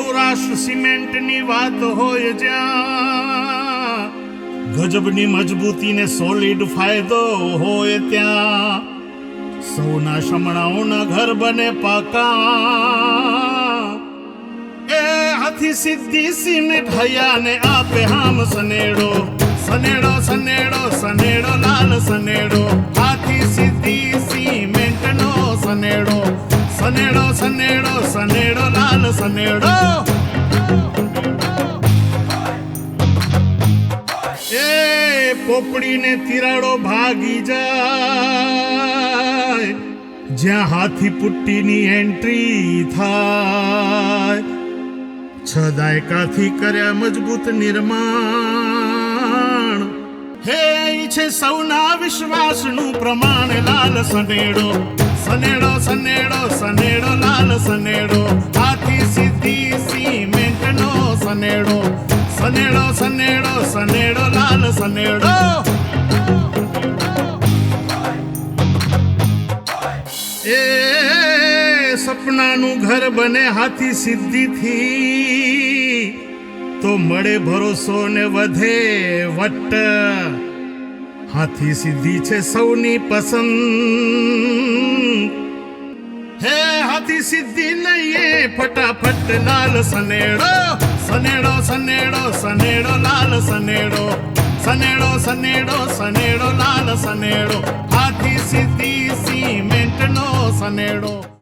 સૌરાષ્ટ્ર સિમેન્ટની વાત હોય જ્યાં, ગજબની મજબૂતી ને સોલિડ ફાયદો હોય ત્યાં. સૌના શમણાઓના ઘર બને પાકા. એ હાથી સિદ્ધિ સિમેન્ટ હૈયાને આપે હામ સનેડો સનેડો સનેડો સનેડો, લાલ સનેડો. હાથી સિદ્ધિ સિમેન્ટનો સનેડો. સનેડો સનેડો સનેડો લાલ સનેડો એ પોપડીને તિરાડો ભાગી જાય જ્યાં હાથી પુટ્ટીની એન્ટ્રી થાય છ દાયકાથી કર્યા મજબૂત નિર્માણ છે સૌના વિશ્વાસનું પ્રમાણ લાલ સનેડો. સનેડો સનેડો સનેડો, લાલ સનેડો. હાથી સીધી સિમેન્ટનો સનેડો. સનેડો સનેડો સનેડો, લાલ સનેડો. એ સપનાનું ઘર બને હાથી સિદ્ધિથી. તો મળે ભરોસો ને વધે વટ. હાથી સિદ્ધિ છે સૌની પસંદ. હે હાથી સિદ્ધિ લઈએ ફટાફટ લાલ સનેડો. સનેડો સનેડો સનેડો, લાલ સનેડો. સનેડો સનેડો સનેડો, લાલ સનેડો. હાથી સિદ્ધિ સિમેન્ટ નો સનેડો.